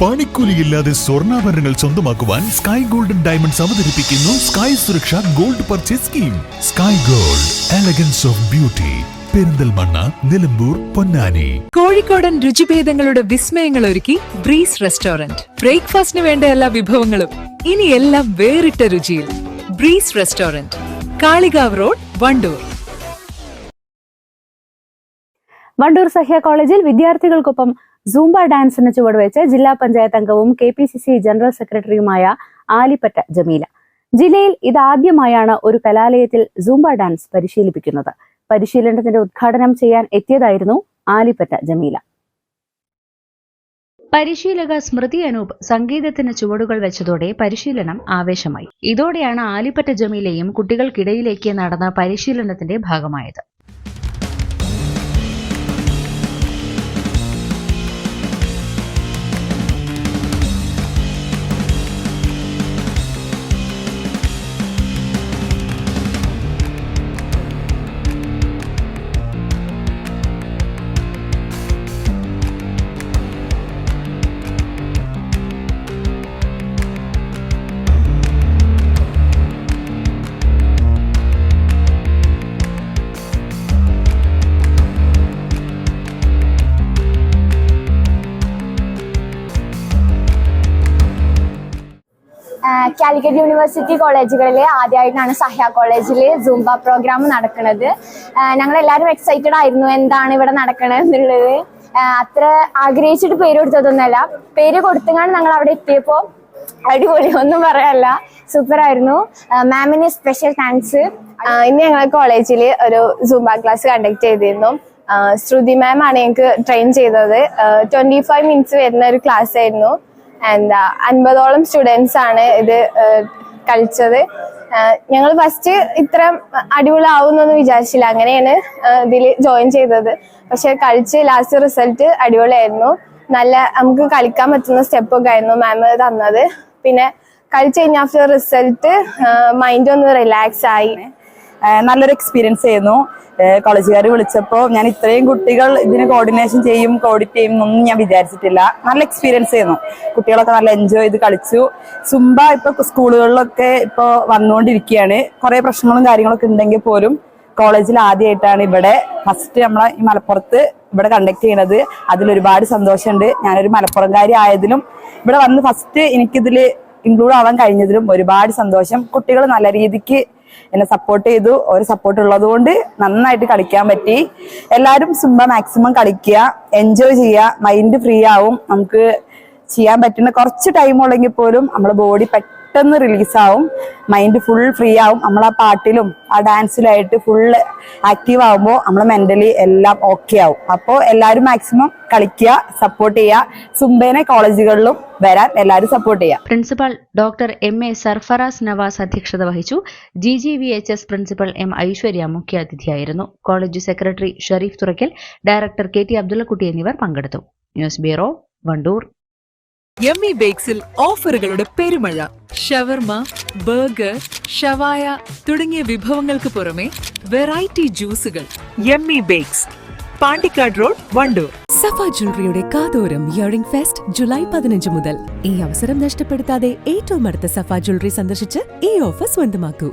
പണിക്കൂലിയില്ലാതെ സ്വർണാഭരണങ്ങൾ സ്വന്തമാക്കുവാൻ sky golden diamonds അവതരിപ്പിക്കുന്നു Sky Suraksha gold purchase scheme Sky gold elegance of beauty Perinthalmanna Nilambur Ponnani. കോഴിക്കോടൻ രുചിഭേദങ്ങളുടെ വിസ്മയങ്ങൾ ഒരുക്കി ബ്രീസ് റെസ്റ്റോറന്റ് ബ്രേക്ക്ഫാസ്റ്റിന് വേണ്ട എല്ലാ വിഭവങ്ങളും ഇനി എല്ലാം വേറിട്ട രുചിയിൽ. Breeze restaurant Kalikavu road Wandoor. Wandoor Sahya കോളേജിൽ വിദ്യാർത്ഥികൾക്കൊപ്പം സൂംബ ഡാൻസിന് ചുവടുവെച്ച് ജില്ലാ പഞ്ചായത്ത് അംഗവും K P C C general സെക്രട്ടറിയുമായ ആലിപ്പറ്റ ജമീല. ജില്ലയിൽ ഇതാദ്യമായാണ് ഒരു കലാലയത്തിൽ സൂംബ ഡാൻസ് പരിശീലിപ്പിക്കുന്നത്. പരിശീലനത്തിന്റെ ഉദ്ഘാടനം ചെയ്യാൻ എത്തിയതായിരുന്നു ആലിപ്പറ്റ ജമീല. പരിശീലക സ്മൃതി അനൂപ് സംഗീതത്തിന് ചുവടുകൾ വെച്ചതോടെ പരിശീലനം ആവേശമായി. ഇതോടെയാണ് ആലിപ്പറ്റ ജമീലയും കുട്ടികൾക്കിടയിലേക്ക് നടന്ന പരിശീലനത്തിന്റെ ഭാഗമായത്. കാലിക്കറ്റ് യൂണിവേഴ്സിറ്റി കോളേജുകളിൽ ആദ്യമായിട്ടാണ് സഹ്യ കോളേജിൽ സൂംബ പ്രോഗ്രാം നടക്കുന്നത് ഞങ്ങൾ എല്ലാവരും എക്സൈറ്റഡ് ആയിരുന്നു എന്താണ് ഇവിടെ നടക്കണത് എന്നുള്ളത്. അത്ര ആഗ്രഹിച്ചിട്ട് പേര് കൊടുത്തതൊന്നുമല്ല. പേര് കൊടുത്തുകൊണ്ട് ഞങ്ങൾ അവിടെ എത്തിയപ്പോൾ അടിപൊളി ഒന്നും പറയാനല്ല സൂപ്പർ ആയിരുന്നു. മാമിന് സ്പെഷ്യൽ താങ്ക്സ് ഇന്ന് ഞങ്ങൾ കോളേജിൽ ഒരു സൂംബ ക്ലാസ് കണ്ടക്ട് ചെയ്തിരുന്നു. ശ്രുതി മാം ആണ് ഞങ്ങൾക്ക് ട്രെയിൻ ചെയ്തത്. ട്വന്റി ഫൈവ് മിനിറ്റ്സ് വരുന്ന ഒരു ക്ലാസ് ആയിരുന്നു. എന്താ അൻപതോളം സ്റ്റുഡൻസ് ആണ് ഇത് കളിച്ചത്. ഞങ്ങൾ ഫസ്റ്റ് ഇത്ര അടിപൊളിയാവുന്നൊന്നും വിചാരിച്ചില്ല. അങ്ങനെയാണ് ഇതിൽ ജോയിൻ ചെയ്തത്. പക്ഷെ കളിച്ച് ലാസ്റ്റ് റിസൾട്ട് അടിപൊളിയായിരുന്നു. നല്ല നമുക്ക് കളിക്കാൻ പറ്റുന്ന സ്റ്റെപ്പൊക്കെ ആയിരുന്നു മാം തന്നത്. പിന്നെ കളിച്ച് കഴിഞ്ഞ ആഫ്റ്റർ റിസൾട്ട് മൈൻഡ് ഒന്ന് റിലാക്സ് ആയി. നല്ലൊരു എക്സ്പീരിയൻസ് ആയിരുന്നു. കോളേജുകാർ വിളിച്ചപ്പോൾ ഞാൻ ഇത്രയും കുട്ടികൾ ഇതിന് കോർഡിനേഷൻ ചെയ്യും കോഡിറ്റ് ചെയ്യും എന്നൊന്നും ഞാൻ വിചാരിച്ചിട്ടില്ല. നല്ല എക്സ്പീരിയൻസ് ആയിരുന്നു. കുട്ടികളൊക്കെ നല്ല എൻജോയ് ചെയ്ത് കളിച്ചു. സുംബ ഇപ്പൊ സ്കൂളുകളിലൊക്കെ ഇപ്പൊ വന്നുകൊണ്ടിരിക്കുകയാണ്. കുറെ പ്രശ്നങ്ങളും കാര്യങ്ങളൊക്കെ ഉണ്ടെങ്കിൽ പോലും കോളേജിൽ ആദ്യമായിട്ടാണ് ഇവിടെ. ഫസ്റ്റ് നമ്മളെ ഈ മലപ്പുറത്ത് ഇവിടെ കണ്ടക്ട് ചെയ്യണത്. അതിലൊരുപാട് സന്തോഷമുണ്ട്. ഞാനൊരു മലപ്പുറംകാരി ആയതിലും ഇവിടെ വന്ന് ഫസ്റ്റ് എനിക്കിതിൽ ഇൻക്ലൂഡ് ആവാൻ കഴിഞ്ഞതിലും ഒരുപാട് സന്തോഷം. കുട്ടികൾ നല്ല രീതിക്ക് എന്നെ സപ്പോർട്ട് ചെയ്തു. ഒരു സപ്പോർട്ട് ഉള്ളത് കൊണ്ട് നന്നായിട്ട് കളിക്കാൻ പറ്റി. എല്ലാവരും സുംബ മാക്സിമം കളിക്കുക എൻജോയ് ചെയ്യുക. മൈൻഡ് ഫ്രീ ആവും. നമുക്ക് ചെയ്യാൻ പറ്റുന്ന കുറച്ച് ടൈം ഉള്ളെങ്കിൽ പോലും നമ്മുടെ ബോഡി പെട്ടെന്ന് റിലീസാവും മൈൻഡ് ഫുൾ ഫ്രീ ആവും. നമ്മൾ ആ പാട്ടിലും ആ ഡാൻസിലായിട്ട് ഫുൾ ആക്റ്റീവ് ആകുമ്പോൾ നമ്മൾ മെന്റലി എല്ലാം ഓക്കെ ആവും. അപ്പോൾ എല്ലാവരും മാക്സിമം കളിക്കുക സപ്പോർട്ട് ചെയ്യുക. സുംബേനെ കോളേജുകളിലും വരാൻ എല്ലാവരും സപ്പോർട്ട് ചെയ്യുക. Principal doctor M A Sarfaraz Nawas അധ്യക്ഷത വഹിച്ചു. G G V H S principal M Aishwarya മുഖ്യാതിഥിയായിരുന്നു. College secretary Sharif Thurakkal director K T Abdullakutty എന്നിവർ പങ്കെടുത്തു. News bureau Wandoor. യമ്മി ബേക്സിൽ ഓഫറുകളുടെ പെരുമഴ. ഷവർമ ബർഗർ ഷവായ തുടങ്ങിയ വിഭവങ്ങൾക്ക് പുറമെ variety ജ്യൂസുകൾ. Yummy bakes Pandikkad road Wandoor. Safa ജ്വല്ലറിയുടെ കാതോരം ഇയറിംഗ് ഫെസ്റ്റ് ജൂലൈ പതിനഞ്ച് മുതൽ. ഈ അവസരം നഷ്ടപ്പെടുത്താതെ ഏറ്റവും അടുത്ത സഫ ജ്വല്ലറി സന്ദർശിച്ച് ഈ ഓഫർ സ്വന്തമാക്കൂ.